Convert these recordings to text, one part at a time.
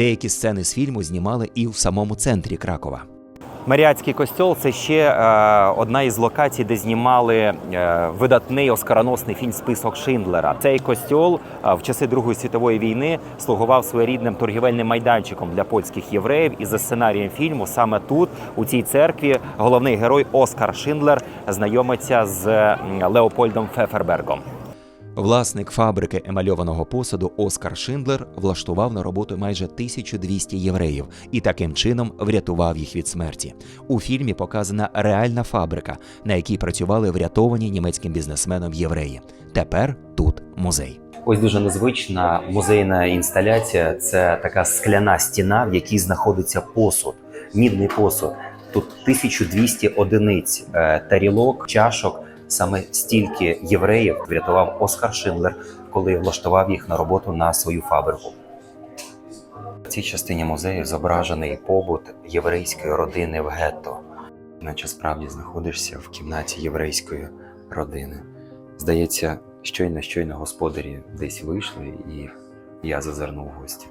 Деякі сцени з фільму знімали і в самому центрі Кракова. Маріатський костьол це ще е, одна із локацій, де знімали е, видатний оскароносний фільм Список Шиндлера. Цей костьол е, в часи Другої світової війни слугував своєрідним торгівельним майданчиком для польських євреїв. І за сценарієм фільму саме тут, у цій церкві, головний герой Оскар Шиндлер знайомиться з Леопольдом Фефербергом. Власник фабрики емальованого посуду Оскар Шиндлер влаштував на роботу майже 1200 євреїв і таким чином врятував їх від смерті. У фільмі показана реальна фабрика, на якій працювали врятовані німецьким бізнесменом євреї. Тепер тут музей. Ось дуже незвична музейна інсталяція. Це така скляна стіна, в якій знаходиться посуд, мідний посуд. Тут 1200 одиниць е, тарілок, чашок. Саме стільки євреїв врятував Оскар Шиндлер, коли влаштував їх на роботу на свою фабрику. В цій частині музею зображений побут єврейської родини в гетто, наче справді знаходишся в кімнаті єврейської родини. Здається, щойно щойно господарі десь вийшли, і я зазирнув в гості.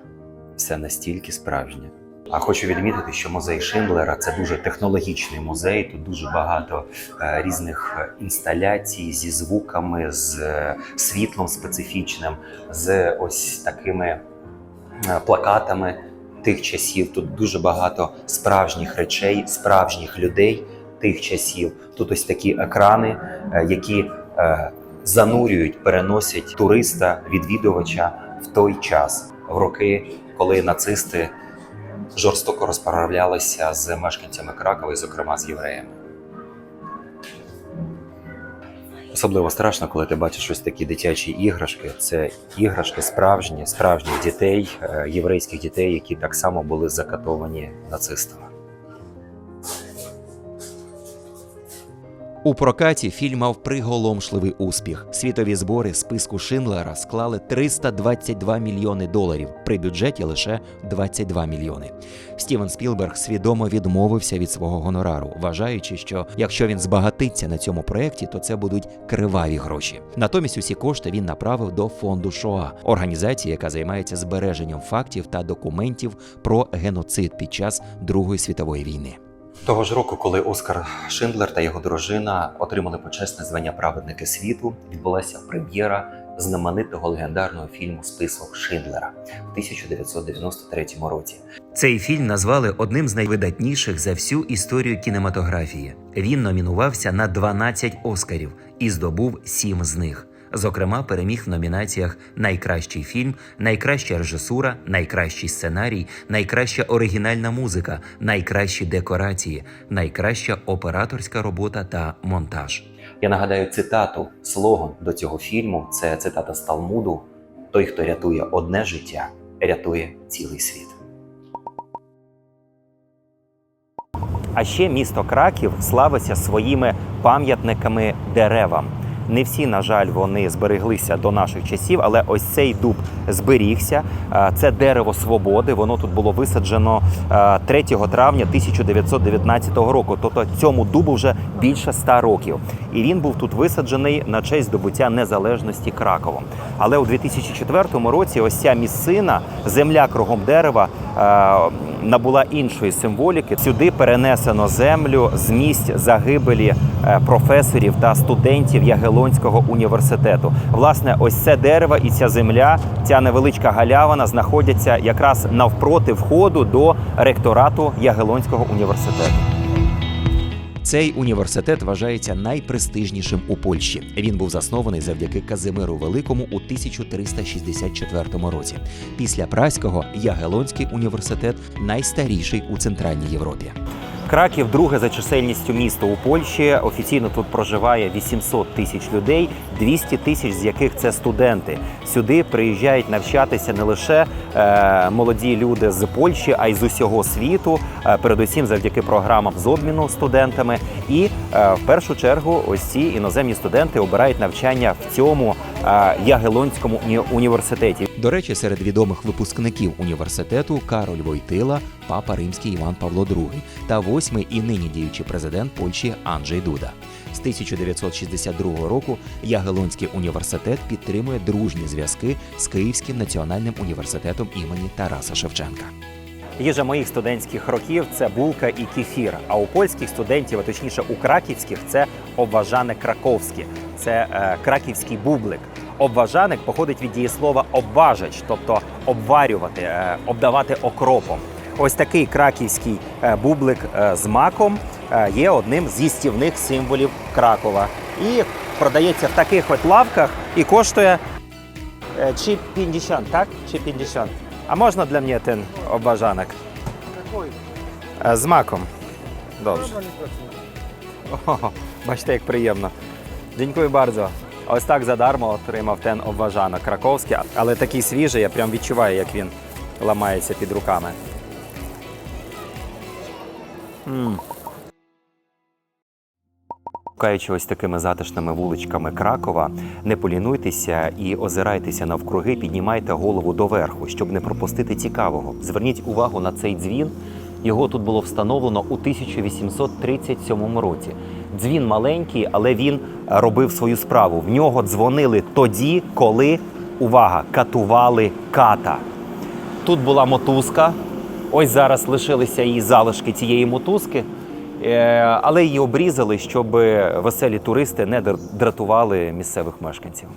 Все настільки справжнє. А хочу відмітити, що музей Шиндлера це дуже технологічний музей. Тут дуже багато е, різних е, інсталяцій зі звуками, з е, світлом специфічним, з ось такими плакатами тих часів. Тут дуже багато справжніх речей, справжніх людей тих часів. Тут ось такі екрани, які занурюють, переносять туриста, відвідувача в той час, в роки, коли нацисти жорстоко розправлялися з мешканцями Кракова, і, зокрема з євреями. Особливо страшно, коли ти бачиш ось такі дитячі іграшки. Це іграшки справжні, справжніх дітей, е, єврейських дітей, які так само були закатовані нацистами. У прокаті фільм мав приголомшливий успіх. Світові збори списку Шиндлера склали 322 мільйони доларів при бюджеті лише 22 мільйони. Стівен Спілберг свідомо відмовився від свого гонорару, вважаючи, що якщо він збагатиться на цьому проєкті, то це будуть криваві гроші. Натомість усі кошти він направив до фонду Шоа, організації, яка займається збереженням фактів та документів про геноцид під час Другої світової війни. Того ж року, коли Оскар Шиндлер та його дружина отримали почесне звання праведники світу, відбулася прем'єра знаменитого легендарного фільму Список Шиндлера в 1993 році. Цей фільм назвали одним з найвидатніших за всю історію кінематографії. Він номінувався на 12 Оскарів і здобув 7 з них. Зокрема, переміг в номінаціях Найкращий фільм, найкраща режисура, найкращий сценарій, найкраща оригінальна музика, найкращі декорації, найкраща операторська робота та монтаж. Я нагадаю цитату, слоган до цього фільму це цитата з Талмуду: Той, хто рятує одне життя, рятує цілий світ. А ще місто Краків славиться своїми пам'ятниками деревам. Не всі, на жаль, вони збереглися до наших часів, але ось цей дуб зберігся. Це дерево свободи. Воно тут було висаджено е, 3 травня 1919 року. Тобто цьому дубу вже більше 100 років. І він був тут висаджений на честь здобуття незалежності Краковом. Але у 2004 році ось ця місцина, земля кругом дерева. Набула іншої символіки. Сюди перенесено землю з місць загибелі е, професорів та студентів Ягелонського університету. Власне, ось це дерево і ця земля, ця невеличка галявина знаходяться якраз навпроти входу до ректорату Ягелонського університету. Цей університет вважається найпрестижнішим у Польщі. Він був заснований завдяки Казимиру Великому у 1364 році. Після Праського Ягелонський університет найстаріший у Центральній Європі. Краків друге за чисельністю місто у Польщі. Офіційно тут проживає 800 тисяч людей, 200 тисяч з яких це студенти. Сюди приїжджають навчатися не лише е, молоді люди з Польщі, а й з усього світу. е, передусім завдяки програмам з обміну студентами. І е, в першу чергу, ось ці іноземні студенти обирають навчання в цьому е, Ягелонському уні- університеті. До речі, серед відомих випускників університету Кароль Войтила, папа римський Іван Павло II та восьмий і нині діючий президент Польщі Анджей Дуда. З 1962 року Ягелонський університет підтримує дружні зв'язки з Київським національним університетом імені Тараса Шевченка. Їжа моїх студентських років це булка і кефір. А у польських студентів, а точніше у краківських, це обважане краковське, це е, краківський бублик. Обважаник походить від дієслова обважач, тобто обварювати, е, обдавати окропом. Ось такий краківський е, бублик е, з маком є одним з їстівних символів Кракова. І продається в таких от лавках і коштує чи 50, так? Чи 50. А можна для мене ten обважанок? Е, З маком. Добре. О, бачите, як приємно. Дякую bardzo. Ось так задармо отримав ten обважанок краковський, але такий свіжий, я прям відчуваю, як він ламається під руками. М. Шукаючи ось такими затишними вуличками Кракова, не полінуйтеся і озирайтеся навкруги, піднімайте голову доверху, щоб не пропустити цікавого. Зверніть увагу на цей дзвін. Його тут було встановлено у 1837 році. Дзвін маленький, але він робив свою справу. В нього дзвонили тоді, коли увага, катували ката. Тут була мотузка. Ось зараз лишилися її залишки цієї мотузки, Е, але її обрізали, щоб веселі туристи не дратували місцевих мешканців.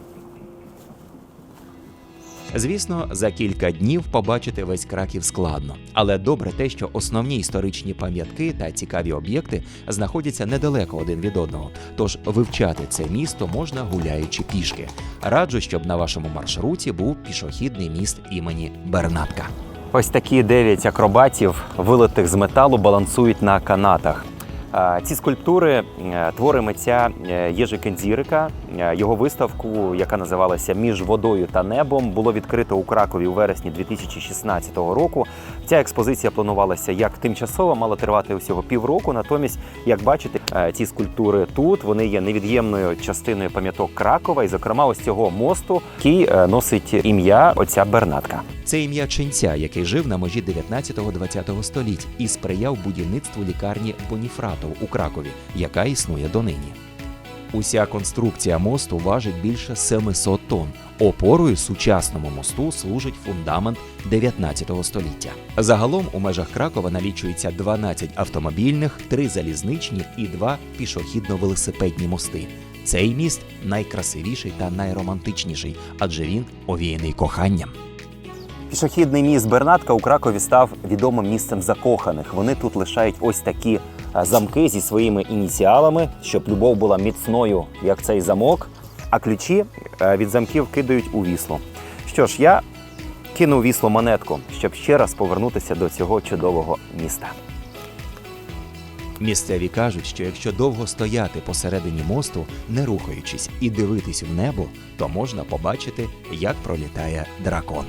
Звісно, за кілька днів побачити весь Краків складно, але добре те, що основні історичні пам'ятки та цікаві об'єкти знаходяться недалеко один від одного. Тож вивчати це місто можна гуляючи пішки. Раджу, щоб на вашому маршруті був пішохідний міст імені Бернатка. Ось такі дев'ять акробатів, вилитих з металу, балансують на канатах. А, Ці скульптури е, твори митця е, Єжи Кензірика. Е, Його виставку, яка називалася Між водою та небом, було відкрито у Кракові у вересні 2016 року. Ця експозиція планувалася як тимчасова, мала тривати усього півроку. Натомість, як бачите, е, ці скульптури тут вони є невід'ємною частиною пам'яток Кракова, і, зокрема, ось цього мосту, який е, носить ім'я отця Бернатка. Це ім'я ченця, який жив на межі 19-20 століть і сприяв будівництву лікарні Боніфратов у Кракові, яка існує донині. Уся конструкція мосту важить більше 700 тонн. Опорою сучасному мосту служить фундамент 19 століття. Загалом у межах Кракова налічується 12 автомобільних, 3 залізничні і 2 пішохідно-велосипедні мости. Цей міст найкрасивіший та найромантичніший, адже він овіяний коханням. Пішохідний міст Бернатка у Кракові став відомим місцем закоханих. Вони тут лишають ось такі е, замки зі своїми ініціалами, щоб любов була міцною, як цей замок. А ключі е, від замків кидають у вісло. Що ж, я кину у вісло монетку, щоб ще раз повернутися до цього чудового міста. Місцеві кажуть, що якщо довго стояти посередині мосту, не рухаючись і дивитись в небо, то можна побачити, як пролітає дракон.